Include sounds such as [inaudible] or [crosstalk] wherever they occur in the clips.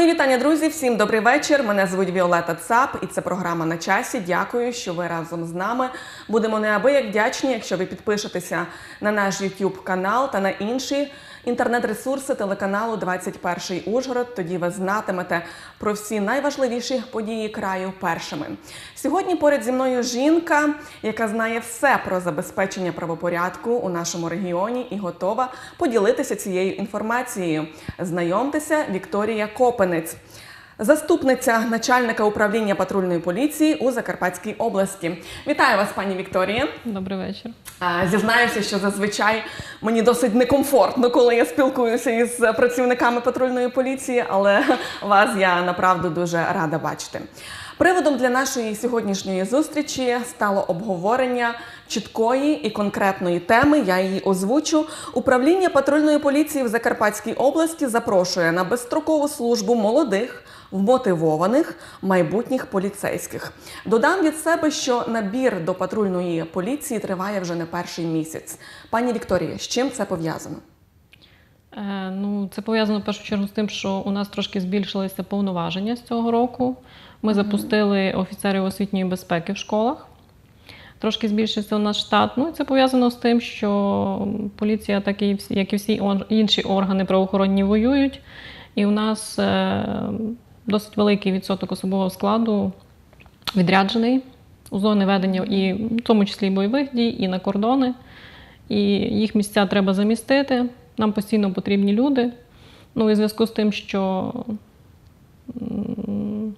Мої вітання, друзі. Всім добрий вечір. Мене звуть Віолета Цап, і це програма на часі. Дякую, що ви разом з нами. Будемо неабияк вдячні, якщо ви підпишетеся на наш YouTube канал та на інші інтернет-ресурси телеканалу 21 Ужгород. Тоді ви знатимете про всі найважливіші події краю першими. Сьогодні поряд зі мною жінка, яка знає все про забезпечення правопорядку у нашому регіоні і готова поділитися цією інформацією. Знайомтеся, Вікторія Копенець. Заступниця начальника управління патрульної поліції у Закарпатській області. Вітаю вас, пані Вікторія. Добрий вечір. Зізнаюся, що зазвичай мені досить некомфортно, коли я спілкуюся із працівниками патрульної поліції, але вас я направду дуже рада бачити. Приводом для нашої сьогоднішньої зустрічі стало обговорення чіткої і конкретної теми. Я її озвучу. Управління патрульної поліції в Закарпатській області запрошує на безстрокову службу молодих. Вмотивованих майбутніх поліцейських додам від себе, що набір до патрульної поліції триває вже не перший місяць. Пані Вікторія, з чим це пов'язано? Е, ну, це пов'язано в першу чергу з тим, що у нас трошки збільшилися повноваження з цього року. Ми запустили офіцерів освітньої безпеки в школах. Трошки збільшився у нас штат. Ну, і це пов'язано з тим, що поліція, так і всі, як і всі інші органи правоохоронні воюють. І у нас е, досить великий відсоток особового складу відряджений у зони ведення, і в тому числі і бойових дій, і на кордони. І їх місця треба замістити. Нам постійно потрібні люди. Ну і в зв'язку з тим, що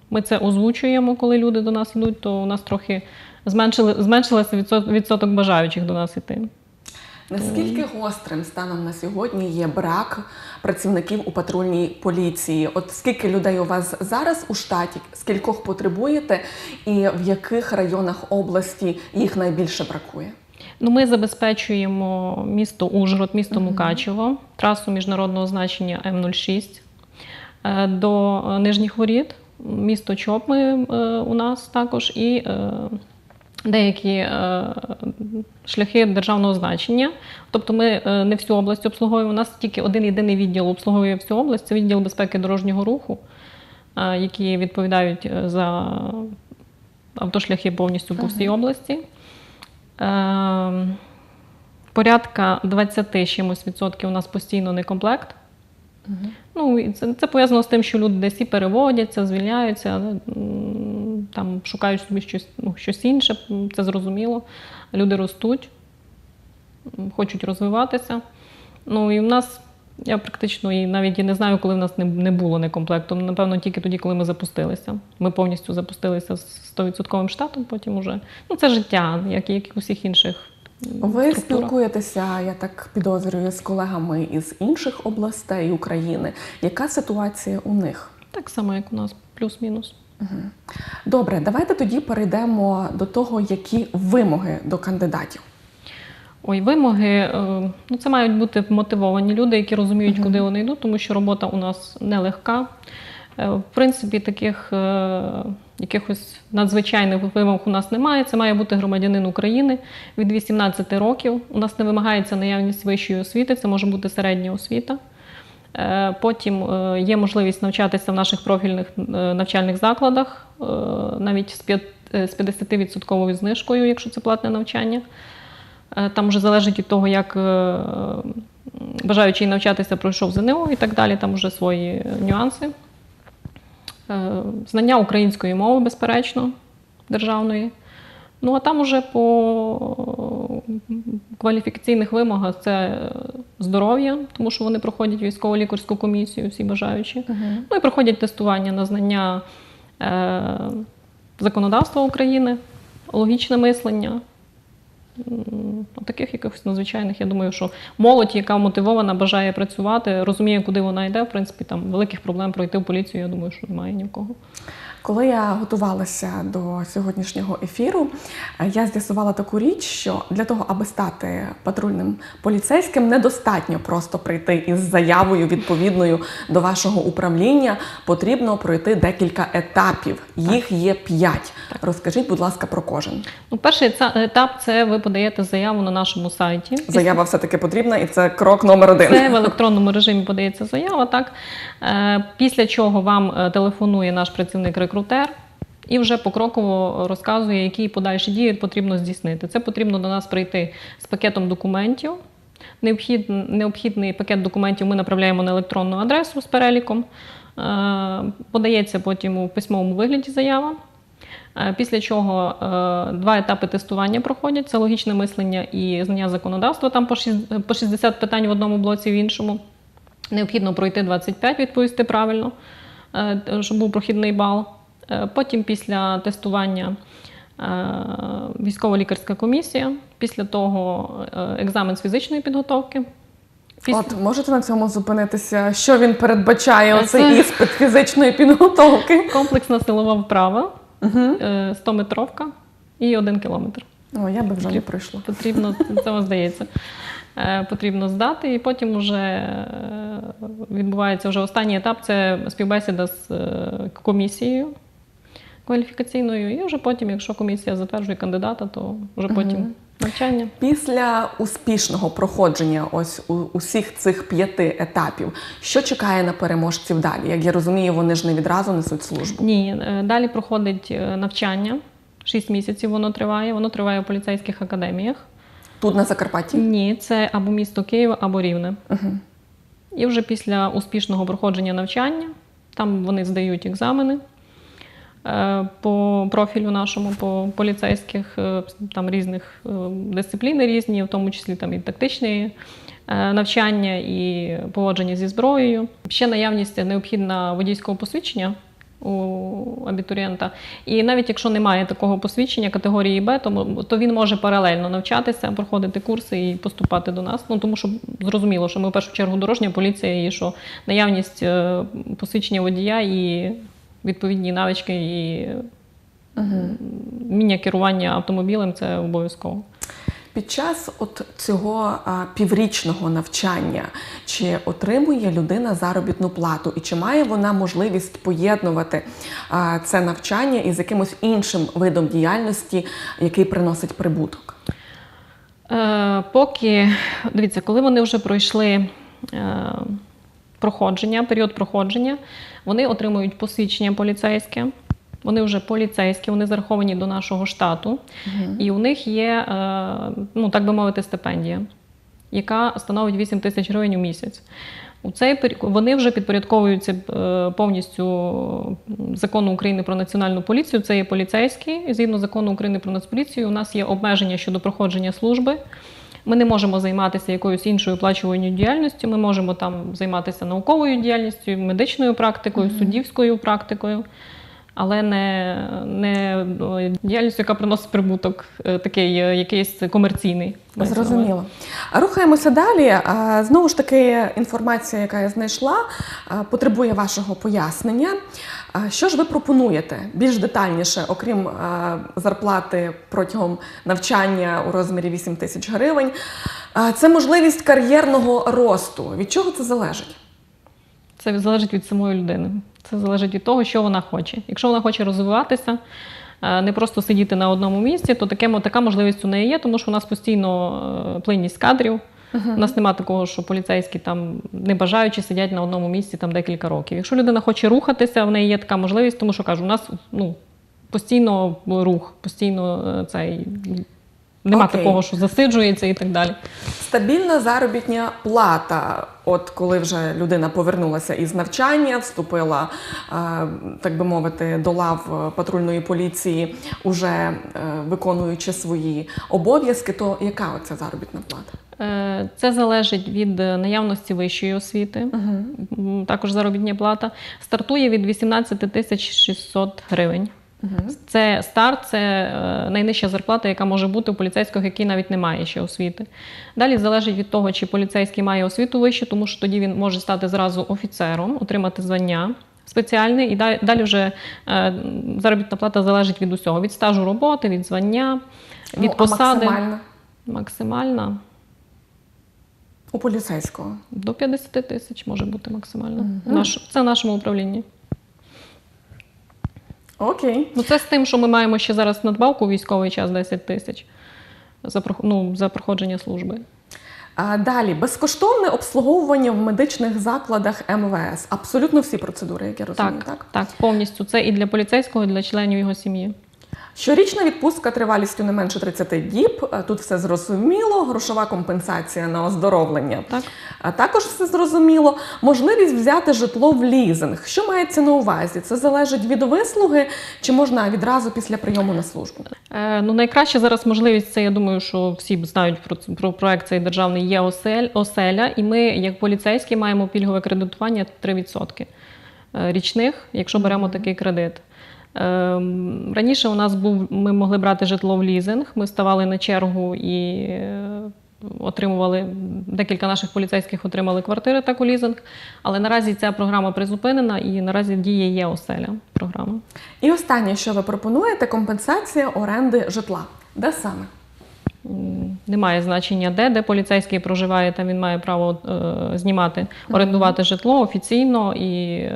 ми це озвучуємо, коли люди до нас йдуть, то у нас трохи зменшили, зменшилося відсоток бажаючих до нас йти. Наскільки гострим станом на сьогодні є брак працівників у патрульній поліції? От скільки людей у вас зараз у штаті, скількох потребуєте, і в яких районах області їх найбільше бракує? Ну, ми забезпечуємо місто Ужгород, місто Мукачево, трасу міжнародного значення М06 е, до Нижніх Воріт, місто Чоп ми, е, у нас також і е, деякі е, шляхи державного значення. Тобто ми е, не всю область обслуговуємо. У нас тільки один єдиний відділ обслуговує всю область. Це відділ безпеки дорожнього руху, е, які відповідають за автошляхи повністю по всій області. Порядка 20 чимось відсотків у нас постійно некомплект. Ну, і це, це пов'язано з тим, що люди десь і переводяться, звільняються, там шукають собі щось, ну, щось інше, це зрозуміло. Люди ростуть, хочуть розвиватися. Ну і в нас, я практично і навіть і не знаю, коли в нас не, не було некомплекту. Напевно, тільки тоді, коли ми запустилися. Ми повністю запустилися з 100% штатом, потім уже. Ну, це життя, як і як і у всіх інших. Ви структурах. спілкуєтеся, я так підозрюю, з колегами із інших областей України. Яка ситуація у них? Так само, як у нас, плюс-мінус. Добре, давайте тоді перейдемо до того, які вимоги до кандидатів. Ой, вимоги. е, Ну, це мають бути мотивовані люди, які розуміють, куди вони йдуть, тому що робота у нас нелегка. Е, В принципі, таких е, якихось надзвичайних вимог у нас немає. Це має бути громадянин України від 18 років. У нас не вимагається наявність вищої освіти, це може бути середня освіта. Е, Потім е, є можливість навчатися в наших профільних е, навчальних закладах, навіть з п'ят- е, з 50% знижкою, якщо це платне навчання. Там вже залежить від того, як бажаючий навчатися пройшов ЗНО і так далі, там вже свої нюанси. Знання української мови, безперечно, державної. Ну, а там уже по кваліфікаційних вимогах це е, здоров'я, тому що вони проходять військово-лікарську комісію, всі бажаючі. Ну і проходять тестування на знання е, законодавства України, логічне мислення. Таких якихось надзвичайних, я думаю, що молодь, яка мотивована, бажає працювати, розуміє, куди вона йде. В принципі, там великих проблем пройти в поліцію, я думаю, що немає ні в кого. Коли я готувалася до сьогоднішнього ефіру, е, я з'ясувала таку річ, що для того, аби стати патрульним поліцейським, недостатньо просто прийти із заявою відповідною до вашого управління. Потрібно пройти декілька етапів. Їх є п'ять. Розкажіть, будь ласка, про кожен. Ну, перший етап це ви подаєте заяву на нашому сайті. Заява все таки потрібна, і це крок номер один. Це в електронному режимі подається заява, так Е, після чого вам е, телефонує наш працівник-рекрутер. І вже покроково розказує, які подальші дії потрібно здійснити. Це потрібно до нас прийти з пакетом документів. Необхід, необхідний пакет документів ми направляємо на електронну адресу з переліком. Е, Подається потім у письмовому вигляді заява. Е, Після чого е, два етапи тестування проходять: це логічне мислення і знання законодавства. Там по 60 питань в одному блоці, в іншому. Необхідно пройти 25, відповісти правильно, щоб був прохідний бал. Е, Потім після тестування е, військово-лікарська комісія, після того е, екзамен з фізичної підготовки. Після- От можете на цьому зупинитися? Що він передбачає? Оцей це- іспит фізичної підготовки? Комплексна силова вправа, Угу. 100-метровка і 1 кілометр. О, я би вже не прийшла. Потрібно, це здається. Потрібно здати, і потім вже відбувається вже останній етап це співбесіда з комісією кваліфікаційною. І вже потім, якщо комісія затверджує кандидата, то вже потім навчання. Після успішного проходження ось у усіх цих п'яти етапів, що чекає на переможців далі? Як я розумію, вони ж не відразу несуть службу. Ні, е, далі проходить е, навчання. Шість місяців воно триває. Воно триває у поліцейських академіях. Тут на Закарпатті. Ні, це або місто Київ, або Рівне. Угу. І вже після успішного проходження навчання, там вони здають екзамени по профілю нашому, по поліцейських е, там різних е, дисципліни різні, в тому числі там і тактичні е, навчання, і поводження зі зброєю. Ще наявність необхідна водійського посвідчення. У абітурієнта. І навіть якщо немає такого посвідчення категорії Б, то, то він може паралельно навчатися, проходити курси і поступати до нас. Ну тому що зрозуміло, що ми в першу чергу дорожня поліція, і що наявність е, посвідчення водія і відповідні навички і вміння керування автомобілем це обов'язково. Під час от цього а, піврічного навчання чи отримує людина заробітну плату, і чи має вона можливість поєднувати а, це навчання із якимось іншим видом діяльності, який приносить прибуток? Е, поки дивіться, коли вони вже пройшли е, проходження, період проходження, вони отримують посвідчення поліцейське. Вони вже поліцейські, вони зараховані до нашого штату, і у них є, е, ну так би мовити, стипендія, яка становить 8 тисяч гривень у місяць. У цей пері- вони вже підпорядковуються е, повністю закону України про національну поліцію. Це є поліцейські. Згідно закону України про нацполіцію, у нас є обмеження щодо проходження служби. Ми не можемо займатися якоюсь іншою оплачуваною діяльністю. Ми можемо там займатися науковою діяльністю, медичною практикою, суддівською практикою, але не, не діяльністю, яка приносить прибуток, е, такий е, якийсь комерційний. увазі. Зрозуміло. Рухаємося далі. Знову ж таки, інформація, яка я знайшла, потребує вашого пояснення. Що ж ви пропонуєте більш детальніше, окрім зарплати протягом навчання у розмірі 8 тисяч гривень? Це можливість кар'єрного росту. Від чого це залежить? Це залежить від самої людини. Це залежить від того, що вона хоче. Якщо вона хоче розвиватися, е, не просто сидіти на одному місці, то таке, така можливість у неї є, тому що у нас постійно е, плинність кадрів. У нас немає такого, що поліцейські там не бажаючи сидять на одному місці там декілька років. Якщо людина хоче рухатися, в неї є така можливість, тому що кажу, у нас ну, постійно рух, постійно е, цей. Нема Окей. такого, що засиджується і так далі. Стабільна заробітня плата. От коли вже людина повернулася із навчання, вступила, е, так би мовити, до лав е, патрульної поліції, уже виконуючи свої обов'язки, то яка оця заробітна плата? Е, Це залежить від е, наявності вищої освіти. М, Також заробітня плата стартує від 18 тисяч 600 гривень. Це старт, це е, найнижча зарплата, яка може бути у поліцейського, який навіть не має ще освіти. Далі залежить від того, чи поліцейський має освіту вищу, тому що тоді він може стати зразу офіцером, отримати звання спеціальний, і далі вже заробітна плата залежить від усього: від стажу роботи, від звання, від Ну, а посади. максимально Максимальна у поліцейського. до 50 тисяч може бути максимальна. Наш, це в нашому управлінні. Окей. Ну, це з тим, що ми маємо ще зараз надбавку військовий час 10 тисяч за, ну, за проходження служби. А далі безкоштовне обслуговування в медичних закладах МВС. Абсолютно всі процедури, як я розумію, Так, так? так, повністю. Це і для поліцейського, і для членів його сім'ї. Щорічна відпустка тривалістю не менше 30 діб. Е, Тут все зрозуміло. Грошова компенсація на оздоровлення. Так. А також все зрозуміло. Можливість взяти житло в лізинг. Що мається на увазі? Це залежить від вислуги, чи можна відразу після прийому на службу? Е, ну, найкраща зараз можливість це, я думаю, що всі знають про, про проект цей державний є осель, оселя, і ми, як поліцейські, маємо пільгове кредитування 3% е, річних, якщо беремо такий кредит. Ем, Раніше у нас був, ми могли брати житло в лізинг, ми ставали на чергу і е, отримували, декілька наших поліцейських отримали квартири так у лізинг. Але наразі ця програма призупинена і наразі діє є оселя програма. І останнє, що ви пропонуєте, компенсація оренди житла. Де саме? Немає значення де, де поліцейський проживає, там він має право е, знімати, орендувати житло офіційно і е,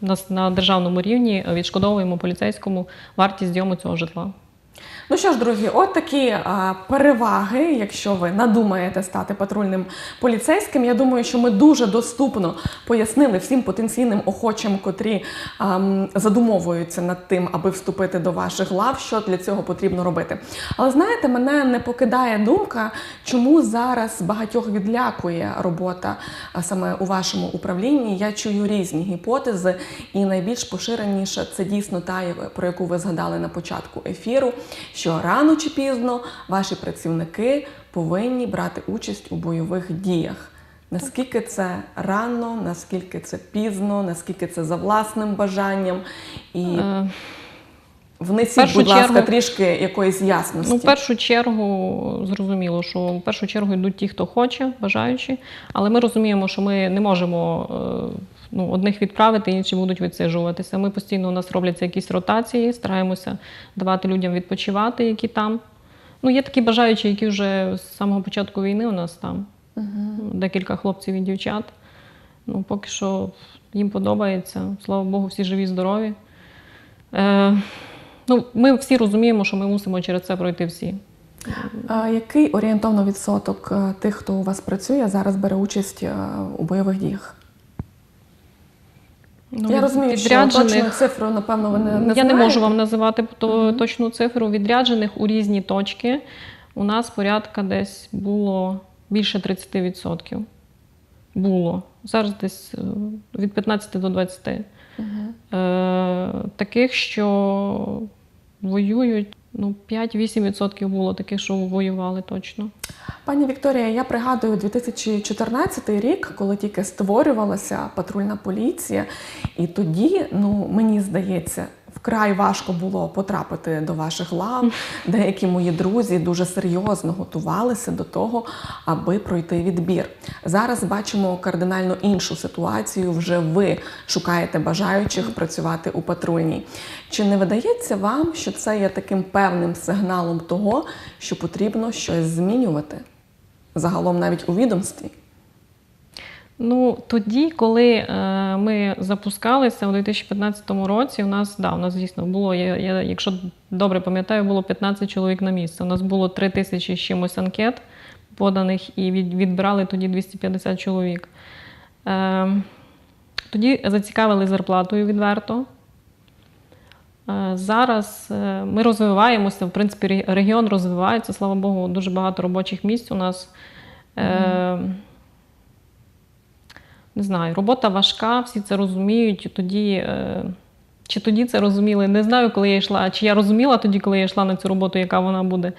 на, на державному рівні відшкодовуємо поліцейському вартість зйому цього житла. Ну що ж, друзі, от такі а, переваги, якщо ви надумаєте стати патрульним поліцейським. Я думаю, що ми дуже доступно пояснили всім потенційним охочим, котрі ам, задумовуються над тим, аби вступити до ваших лав, що для цього потрібно робити. Але знаєте, мене не покидає думка, чому зараз багатьох відлякує робота а, саме у вашому управлінні. Я чую різні гіпотези, і найбільш поширеніша це дійсно та, про яку ви згадали на початку ефіру, що рано чи пізно ваші працівники повинні брати участь у бойових діях. Наскільки це рано, наскільки це пізно, наскільки це за власним бажанням, і Е, внесіть, будь ласка, чергу- трішки якоїсь ясності. Ну, в першу чергу зрозуміло, що в першу чергу йдуть ті, хто хоче, бажаючи, але ми розуміємо, що ми не можемо е, ну, одних відправити, інші будуть відсиджуватися. Ми постійно у нас робляться якісь ротації, стараємося давати людям відпочивати, які там. Ну, є такі бажаючі, які вже з самого початку війни у нас там. Декілька хлопців і дівчат. Ну, поки що їм подобається. Слава Богу, всі живі, здорові. Е, ну, ми всі розуміємо, що ми мусимо через це пройти всі. А який орієнтовно відсоток е, тих, хто у вас працює, зараз бере участь е, у бойових діях? Ну, Я розумію, що точну цифру, напевно, ви не, не Я не можу вам називати точну цифру. Відряджених у різні точки. У нас порядка десь було більше 30%. Було. Зараз десь е, від 15 до 20. Е, таких, що воюють, ну, 5-8% було таких, що воювали точно. Пані Вікторія, я пригадую 2014 рік, коли тільки створювалася патрульна поліція, і тоді, ну мені здається, вкрай важко було потрапити до ваших лав. [laughs] Деякі мої друзі дуже серйозно готувалися до того, аби пройти відбір. Зараз бачимо кардинально іншу ситуацію. Вже ви шукаєте бажаючих працювати у патрульній. Чи не видається вам, що це є таким певним сигналом того, що потрібно щось змінювати? Загалом навіть у відомстві. Ну, тоді, коли е, ми запускалися у 2015 році, у нас, да, у нас дійсно було, я, я, якщо добре пам'ятаю, було 15 чоловік на місце. У нас було 3 тисячі з чимось анкет поданих і від, відбирали тоді 250 чоловік. Е, тоді зацікавили зарплатою відверто. Е, Зараз е, ми розвиваємося, в принципі, регіон розвивається, слава Богу, дуже багато робочих місць у нас. Е, не знаю, робота важка, всі це розуміють. Тоді, е, чи тоді це розуміли? Не знаю, коли я йшла. Чи я розуміла тоді, коли я йшла на цю роботу, яка вона буде.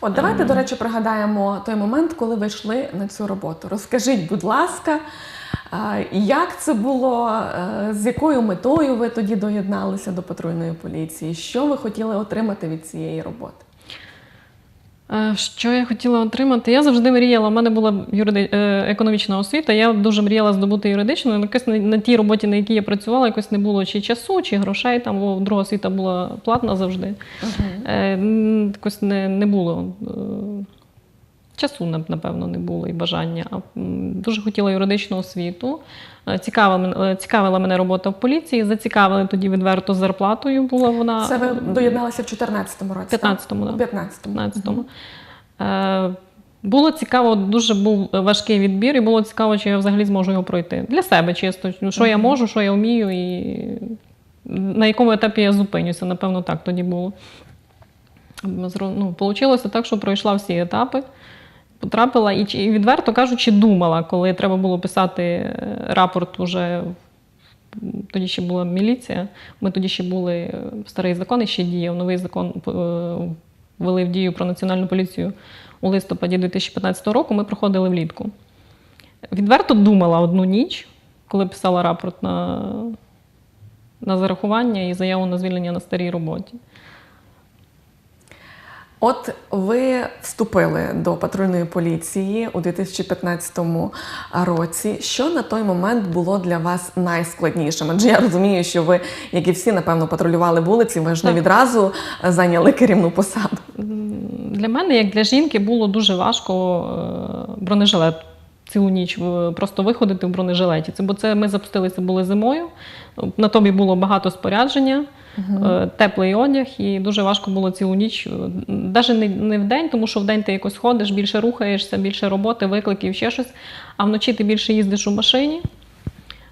От давайте, до речі, пригадаємо той момент, коли ви йшли на цю роботу. Розкажіть, будь ласка, як це було, е, з якою метою ви тоді доєдналися до патрульної поліції? Що ви хотіли отримати від цієї роботи? Е, Що я хотіла отримати? Я завжди мріяла. У мене була юриди... е, економічна освіта. Я дуже мріяла здобути юридичну. але Якось на, тій роботі, на якій я працювала, якось не було чи часу, чи грошей. Там бо друга освіта була платна завжди. М, Якось не, не було. Часу, напевно, не було і бажання. Дуже хотіла юридичну освіту. Е, Цікавила, е, цікавила мене робота в поліції. Зацікавили тоді відверто зарплатою. Була вона Це ви доєдналися в 14-му році? 15-му, так? да. У 15-му. 15-му. Е, було цікаво, дуже був важкий відбір, і було цікаво, чи я взагалі зможу його пройти. Для себе чисто, ну, що я можу, що я вмію, і на якому етапі я зупинюся. Напевно, так тоді було. Ну, Получилося так, що пройшла всі етапи. Потрапила і, відверто кажучи, думала, коли треба було писати е, рапорт уже. Тоді ще була міліція. Ми тоді ще були е, старий закон, і ще діяв. Новий закон е, ввели в дію про національну поліцію у листопаді 2015 року. Ми проходили влітку. Відверто думала одну ніч, коли писала рапорт на, на зарахування і заяву на звільнення на старій роботі. От ви вступили до патрульної поліції у 2015 році. Що на той момент було для вас найскладнішим? Адже я розумію, що ви, як і всі, напевно, патрулювали вулиці, ви ж не відразу зайняли керівну посаду. Для мене, як для жінки, було дуже важко е, бронежилет цілу ніч в- просто виходити в бронежилеті. Це бо це ми запустилися були зимою. На тобі було багато спорядження, е, теплий одяг, і дуже важко було цілу ніч. Навіть не, не в день, тому що в день ти якось ходиш, більше рухаєшся, більше роботи, викликів, ще щось. А вночі ти більше їздиш у машині.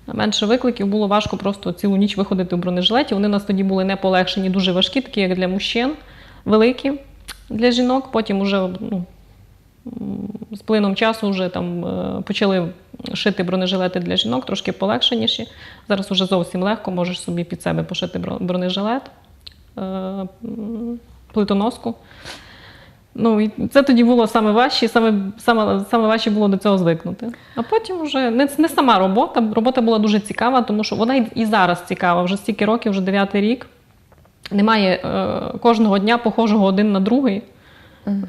Менше викликів було важко просто цілу ніч виходити в бронежилеті. Вони у нас тоді були не полегшені, дуже важкі, такі як для мужчин, великі для жінок. Потім уже ну, з плином часу вже там е, почали шити бронежилети для жінок, трошки полегшеніші. Зараз вже зовсім легко, можеш собі під себе пошити бронежилет, е, плитоноску. Ну, і це тоді було саме важче, саме, саме, саме важче було до цього звикнути. А потім вже не, не сама робота. Робота була дуже цікава, тому що вона і, зараз цікава, вже стільки років, вже дев'ятий рік. Немає е, кожного дня похожого один на другий.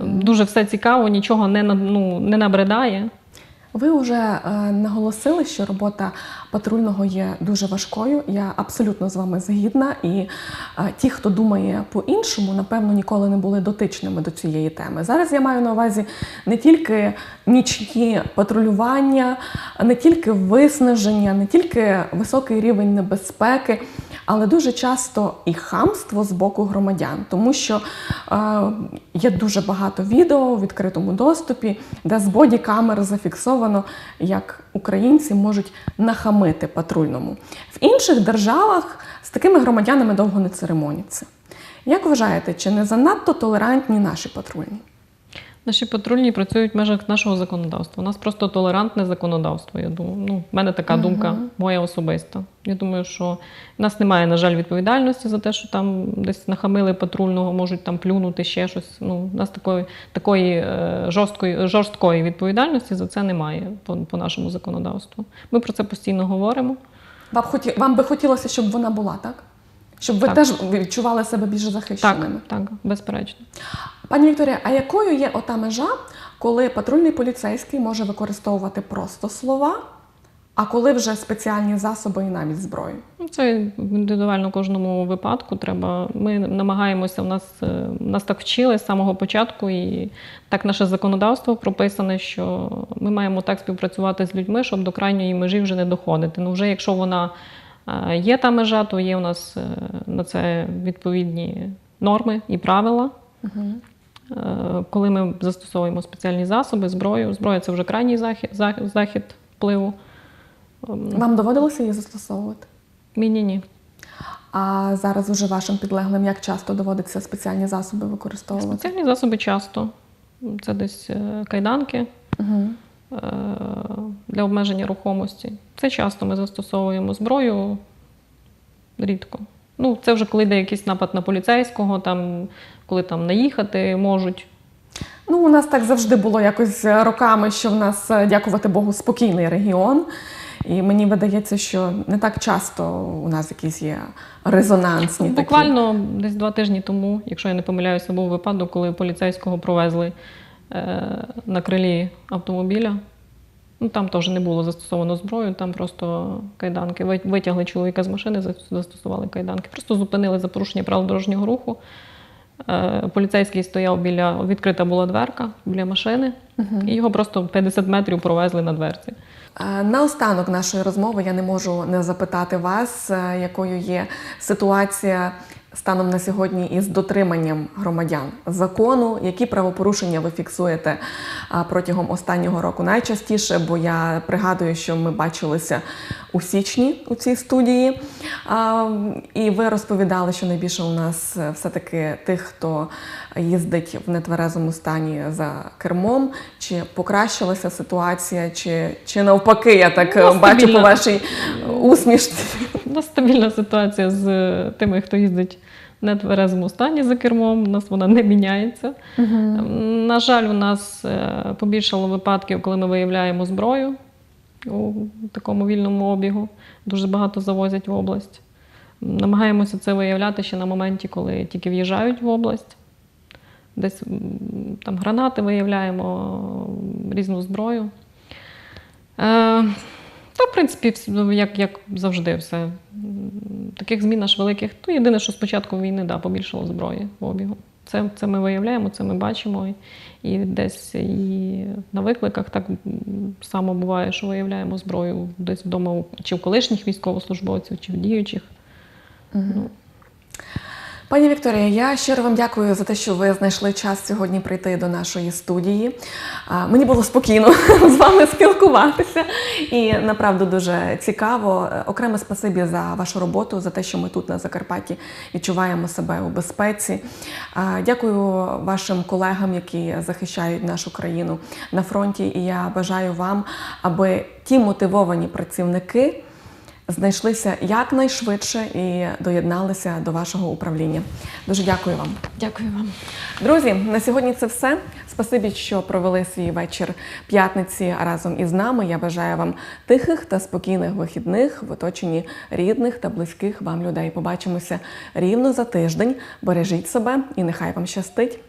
Дуже все цікаво, нічого не, ну, не набридає. Ви вже е, наголосили, що робота патрульного є дуже важкою. Я абсолютно з вами згідна. І е, ті, хто думає по-іншому, напевно, ніколи не були дотичними до цієї теми. Зараз я маю на увазі не тільки нічні патрулювання, не тільки виснаження, не тільки високий рівень небезпеки. Але дуже часто і хамство з боку громадян, тому що е, є дуже багато відео у відкритому доступі, де з бодікамер зафіксовано, як українці можуть нахамити патрульному. В інших державах з такими громадянами довго не церемоняться. Як вважаєте, чи не занадто толерантні наші патрульні? Наші патрульні працюють в межах нашого законодавства. У нас просто толерантне законодавство. Я думаю, ну, в мене така Мгм. думка, моя особиста. Я думаю, що в нас немає, на жаль, відповідальності за те, що там десь нахамили патрульного, можуть там плюнути ще щось. Ну, у нас такої, такої е, жорсткої, жорсткої відповідальності за це немає по, по нашому законодавству. Ми про це постійно говоримо. Вам, хоті... Вам би хотілося, щоб вона була, так? Щоб ви Так. теж відчували себе більш захищеними. так, безперечно. Пані Вікторія, а якою є ота межа, коли патрульний поліцейський може використовувати просто слова, а коли вже спеціальні засоби і навіть зброю? Ну, Це індивідуально кожному випадку. Треба. Ми намагаємося. У нас е, нас так вчили з самого початку, і так наше законодавство прописане, що ми маємо так співпрацювати з людьми, щоб до крайньої межі вже не доходити. Ну, вже якщо вона є та межа, то є у нас е, на це відповідні норми і правила. Угу. Коли ми застосовуємо спеціальні засоби, зброю, зброя це вже крайній захід, захід, захід впливу. Ем, Вам доводилося її застосовувати? Мені ні. А зараз уже вашим підлеглим як часто доводиться спеціальні засоби використовувати? Спеціальні засоби часто. Це десь е, кайданки Угу. Е, для обмеження рухомості. Це часто ми застосовуємо зброю рідко. Ну, це вже коли йде якийсь напад на поліцейського, там, коли там наїхати можуть. Ну, у нас так завжди було якось роками, що в нас, е, дякувати Богу, спокійний регіон. І мені видається, що не так часто у нас якісь є резонансні такі. Буквально десь два тижні тому, якщо я не помиляюся, був випадок, коли поліцейського провезли е, на крилі автомобіля. Ну, там теж не було застосовано зброю, там просто кайданки. Витягли чоловіка з машини, застосували кайданки. Просто зупинили за порушення правил дорожнього руху. Е, Поліцейський стояв біля відкрита була дверка біля машини, і його просто 50 метрів провезли на дверці. Е, Наостанок нашої розмови я не можу не запитати вас, е, якою є ситуація станом на сьогодні із дотриманням громадян закону, які правопорушення ви фіксуєте протягом останнього року найчастіше, бо я пригадую, що ми бачилися у січні у цій студії. І ви розповідали, що найбільше у нас е, все-таки тих, хто їздить в нетверезому стані за кермом, чи покращилася ситуація, чи, чи навпаки, я так Ну, е, бачу по вашій усмішці. У нас стабільна ситуація з е, тими, хто їздить в нетверезому стані за кермом. У нас вона не міняється. Ем, На жаль, у нас е, побільшало випадків, коли ми виявляємо зброю у такому вільному обігу. Дуже багато завозять в область. Намагаємося це виявляти ще на моменті, коли тільки в'їжджають в область. Десь там гранати виявляємо, різну зброю. В принципі, ну, як, як завжди, все. Таких змін аж великих. То єдине, що з початку війни да, побільшало зброї в обігу. Це, це ми виявляємо, це ми бачимо. І, і десь і на викликах так само буває, що виявляємо зброю десь вдома чи в колишніх військовослужбовців, чи в діючих. Ну, Пані Вікторія, я щиро вам дякую за те, що ви знайшли час сьогодні прийти до нашої студії. Мені було спокійно [laughs] з вами спілкуватися, і направду дуже цікаво. Е, Окреме спасибі за вашу роботу, за те, що ми тут на Закарпатті відчуваємо себе у безпеці. Дякую вашим колегам, які захищають нашу країну на фронті. І я бажаю вам, аби ті мотивовані працівники знайшлися якнайшвидше і доєдналися до вашого управління. Дуже дякую вам. дякую вам. Друзі, на сьогодні це все. Спасибі, що провели свій вечір п'ятниці разом із нами. Я бажаю вам тихих та спокійних вихідних в оточенні рідних та близьких вам людей. Побачимося рівно за тиждень. Бережіть себе і нехай вам щастить.